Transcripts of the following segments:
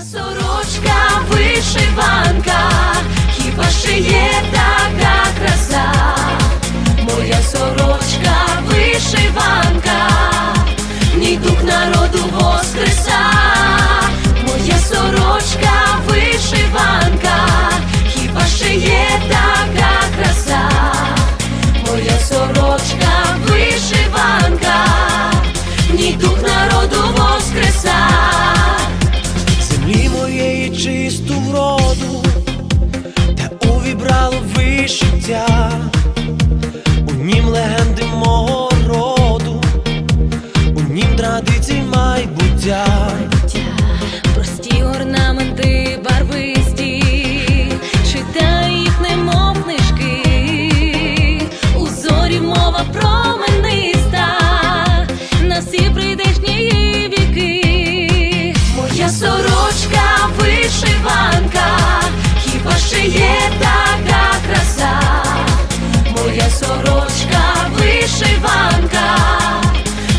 сорочка. її чисту вроду, та увібрало вишиття, у нім легенди мого роду, у нім традицій майбуття, майбуття. Прості орнаменти вишиванка,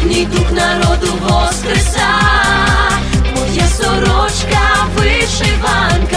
ні дух народу воскреса, моя сорочка вишиванка.